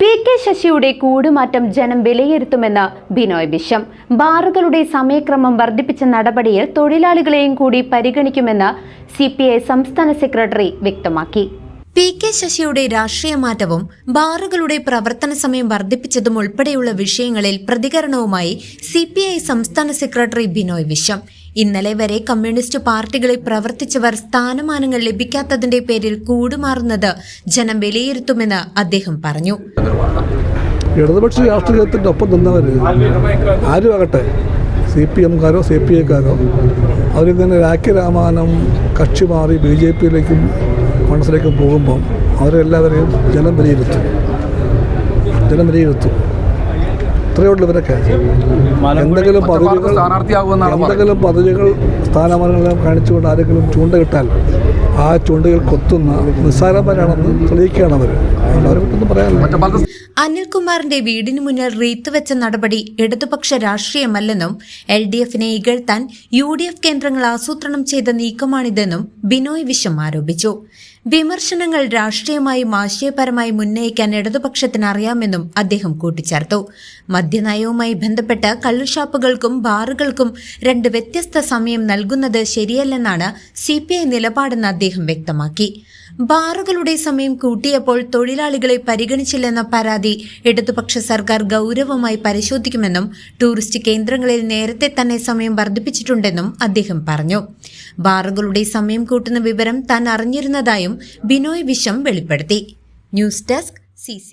P K ശശിയുടെ കൂടുമാറ്റം ജനം വിലയിരുത്തുമെന്ന് ബിനോയ് വിശ്വം ബാറുകളുടെ സമയക്രമം വർദ്ധിപ്പിച്ച നടപടിയിൽ തൊഴിലാളികളെയും കൂടി പരിഗണിക്കുമെന്ന് സി സംസ്ഥാന സെക്രട്ടറി വ്യക്തമാക്കി. പി കെ ശശിയുടെ രാഷ്ട്രീയ മാറ്റവും ബാറുകളുടെ പ്രവർത്തന സമയം വർദ്ധിപ്പിച്ചതും ഉൾപ്പെടെയുള്ള വിഷയങ്ങളിൽ പ്രതികരണവുമായി സി സംസ്ഥാന സെക്രട്ടറി ബിനോയ് വിശ്വം. ഇന്നലെ വരെ കമ്മ്യൂണിസ്റ്റ് പാർട്ടികളിൽ പ്രവർത്തിച്ചവർ സ്ഥാനമാനങ്ങൾ ലഭിക്കാത്തതിന്റെ പേരിൽ കൂടുമാറുന്നത് ജനം വിലയിരുത്തുമെന്ന് അദ്ദേഹം പറഞ്ഞു. ഇടതുപക്ഷ രാഷ്ട്രീയത്തിന്റെ ഒപ്പം നിന്നവർ ആരും ആകട്ടെ സി പി എംകാരോ സി പി ഐക്കാരോ അവരിങ്ങനെ രാഖി രാമാനം കക്ഷി മാറി ബി ജെ പിയിലേക്കും കോൺഗ്രസിലേക്കും പോകുമ്പോൾ അവരെല്ലാവരെയും ജനം വിലയിരുത്തും. ജനം വിലയിരുത്തും. ഇത്രയേ ഉള്ളൂ ഇവരൊക്കെ എന്തെങ്കിലും സ്ഥാനാർത്ഥിയാകുമെന്നാണ് എന്തെങ്കിലും പദവികൾ സ്ഥാനമാനങ്ങൾ കാണിച്ചുകൊണ്ട് ആരെങ്കിലും ചൂണ്ടയിട്ടാൽ ആ ചൂണ്ടുകൾ കൊത്തുന്ന നിസ്സാരന്മാരാണെന്ന് തെളിയിക്കുകയാണ് അവർ അവരെ പറയാനില്ല. അനിൽകുമാറിന്റെ വീടിന് മുന്നിൽ റീത്ത് വെച്ച നടപടി ഇടതുപക്ഷ രാഷ്ട്രീയമല്ലെന്നും എൽ ഡി എഫിനെ ഇകഴ്ത്താൻ യു ഡി എഫ് കേന്ദ്രങ്ങൾ ആസൂത്രണം ചെയ്ത നീക്കമാണിതെന്നും ബിനോയ് വിശ്വം ആരോപിച്ചു. വിമർശനങ്ങൾ രാഷ്ട്രീയമായും ആശയപരമായും ഉന്നയിക്കാൻ ഇടതുപക്ഷത്തിന് അറിയാമെന്നും അദ്ദേഹം കൂട്ടിച്ചേർത്തു. മദ്യനയവുമായി ബന്ധപ്പെട്ട് കള്ളുഷാപ്പുകൾക്കും ബാറുകൾക്കും രണ്ട് വ്യത്യസ്ത സമയം നൽകുന്നത് ശരിയല്ലെന്നാണ് സി പി നിലപാടെന്ന് അദ്ദേഹം വ്യക്തമാക്കി. ബാറുകളുടെ സമയം കൂട്ടിയപ്പോൾ തൊഴിലാളികളെ പരിഗണിച്ചില്ലെന്ന പരാതി ഇടതുപക്ഷ സർക്കാർ ഗൗരവമായി പരിശോധിക്കുമെന്നും ടൂറിസ്റ്റ് കേന്ദ്രങ്ങളിൽ നേരത്തെ തന്നെ സമയം വർദ്ധിപ്പിച്ചിട്ടുണ്ടെന്നും അദ്ദേഹം പറഞ്ഞു. ബാറുകളുടെ സമയം കൂട്ടുന്ന വിവരം താൻ അറിഞ്ഞിരുന്നതായും ബിനോയ് വിശ്വം വെളിപ്പെടുത്തി. News desk C